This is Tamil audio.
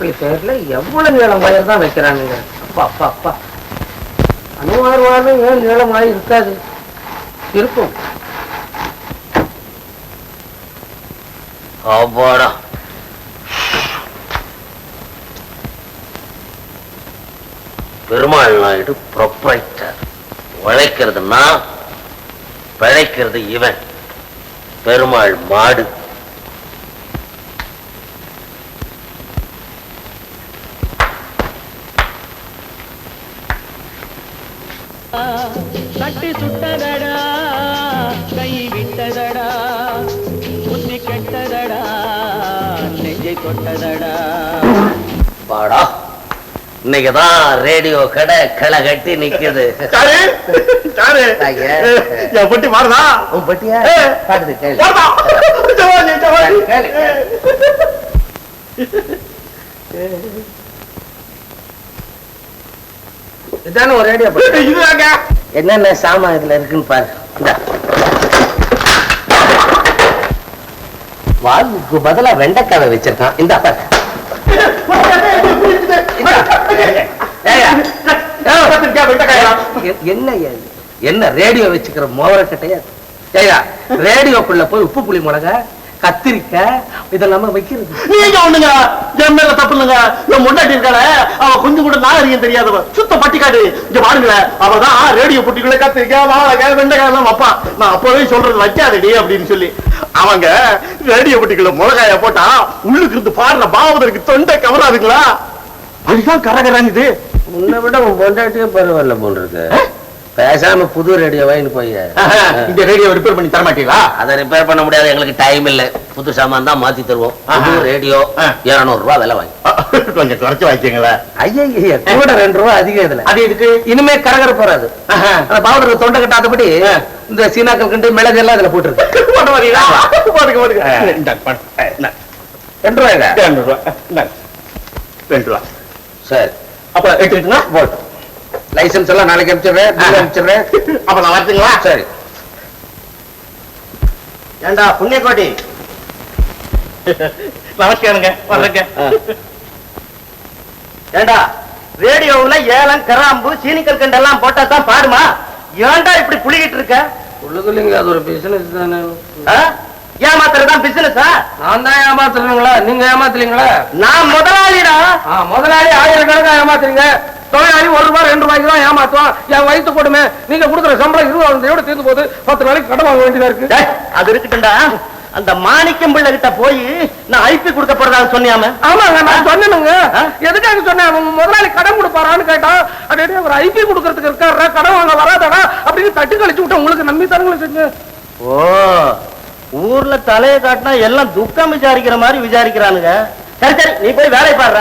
வாஜ்பாய் பேரில் எவ்வளோ நீளம் வயர் தான் வைக்கிறானுங்க. அப்பா அப்பா அப்பா. அனுமார் வாரம் ஏன் நீளமாக இருக்காது? இருக்கும். அவ்வாடா பெருமாள் நாயுடு ப்ரொப்ரைட்டர் உழைக்கிறது பிழைக்கிறது இவன். பெருமாள் மாடு. தட்டி சுட்டதடா. கை விட்டதடா. புத்தி கெட்டதடா. நெஞ்சை தொட்டதடா. பாடா இன்னைக்குதான் ரேடியோ கடை களை கட்டி நிக்குது. பொட்டி மாறுதா? உன் பட்டியா. காட்டுது. மாறுதா ஜவாஜி, ஜவாஜி. கேளு, கேளு. இதானே ஒரு ரேடியோ இதுதாங்க என்னென்ன சாமான் இதுல இருக்குன்னு பாரு. இந்தா. வால்வுக்கு பதிலா வெண்டைக்காவை வச்சிருக்கான். இந்த பாரு. என்ன? என்ன ரேடியோ வச்சுக்கிற மோவரக்கட்டையா? ஏயா ரேடியோக்குள்ள போய் உப்பு புளி மிளகா கத்திரிக்காய் இதெல்லாம் வைக்கிறது. நீங்க ஒண்ணுங்க. என் மேல தப்பு இல்லைங்க. என் முன்னாடி இருக்காள அவ கொஞ்சம் கூட நாகரிகம் தெரியாதவ. சுத்த பட்டிக்காடு. இங்க பாருங்களேன் அவதான் ரேடியோ பொட்டிக்குள்ள கத்திரிக்காய் வாழைக்காய் வெண்டைக்காய் எல்லாம் வைப்பான் நான் அப்பவே சொல்றது வைக்காதடி அப்படின்னு சொல்லி. அவங்க ரேடியோ பொட்டிக்குள்ள மிளகாய போட்டா உள்ளுக்கு இருந்து பாடுற பாவதற்கு தொண்டை கவராதுங்களா? அதுதான் கரகராங்குது. உன்னை விட உன் பொண்டாட்டியே பரவாயில்ல போல் இருக்கு. பேசாம புது ரேடியோ வாங்கிட்டு போய். இந்த ரேடியோ ரிப்பேர் பண்ணி தர மாட்டீங்களா அதை ரிப்பேர் பண்ண முடியாது எங்களுக்கு டைம் இல்ல. புது சாமான் தான் மாத்தி தருவோம். புது. ரேடியோ. இருநூறு ரூபாய் விலை வாங்கி. கொஞ்சம் குறைச்சு வாங்கிக்கங்களேன். ஐயா கூட ரெண்டு ரூபா அதிகம் இதுல. அது எதுக்கு? இனிமே கரகர போறாது. அந்த பவுடர் தொண்டை கட்டாதபடி. இந்த சீனாக்கள் கண்டு மிளகு எல்லாம் இதுல போட்டுருக்கு. ரெண்டு ரூபாய்ங்க ரெண்டு ரூபா. ரெண்டு ரூபா. சரி. அப்ப எடுத்துக்கிட்டுனா? போட்டோம் லைசன்ஸ் எல்லாம் நாளைக்கு அனுப்பிச்சிடுறேன் அனுப்பிச்சிடுறேன். அப்ப நான் வரட்டுங்களா? சரி. ஏண்டா புண்ணியக்கோட்டி? நமஸ்காரங்க வர்றேங்க. ஏண்டா ரேடியோவுல ஏலம் கராம்பு சீனிக்கல் கண்டெல்லாம் போட்டா தான் பாடுமா? ஏன்டா இப்படி புளிகிட்டு இருக்க? உள்ளுக்குள்ளிங்க அது ஒரு பிசினஸ் தானே. ஆ? ஏமாத்துறதுதான் பிசினஸா நான் தான் ஏமாத்துறீங்களா நீங்க ஏமாத்துறீங்களா நான் முதலாளிடா. ஆ, முதலாளி ஆயிரக்கணக்கா ஏமாத்துறீங்க. தொழிலாளி ஒரு ரூபாய் ரெண்டு ரூபாய்க்கு தான் ஏமாத்துவான். என் வயிற்று கொடுமை நீங்க கொடுக்குற சம்பளம் இருபதாயிரம் தீர்ந்து போகுது பத்து நாளைக்கு கடன் வாங்க வேண்டியதா இருக்கு? டேய், அது இருக்கட்டும்டா. அந்த மாணிக்கம் பிள்ளை கிட்ட போய் நான் ஐபி கொடுக்க போறதா சொன்னியாம? ஆமாங்க நான் சொன்னேனுங்க? எதுக்காக சொன்னேன்? அவன் முதலாளி கடன் கொடுப்பாரான்னு கேட்டான் அடே அவர் ஐபி கொடுக்கறதுக்கு இருக்காரா கடன் வாங்க வராதடா அப்படின்னு தட்டு கழிச்சு விட்டு உங்களுக்கு நம்பி தரங்களை செஞ்சு. ஓ ஊர்ல தலையை காட்டினா எல்லாம் துக்கம் விசாரிக்கிற மாதிரி விசாரிக்கிறானுங்க. சரி சரி நீ போய் வேலையை பாடுற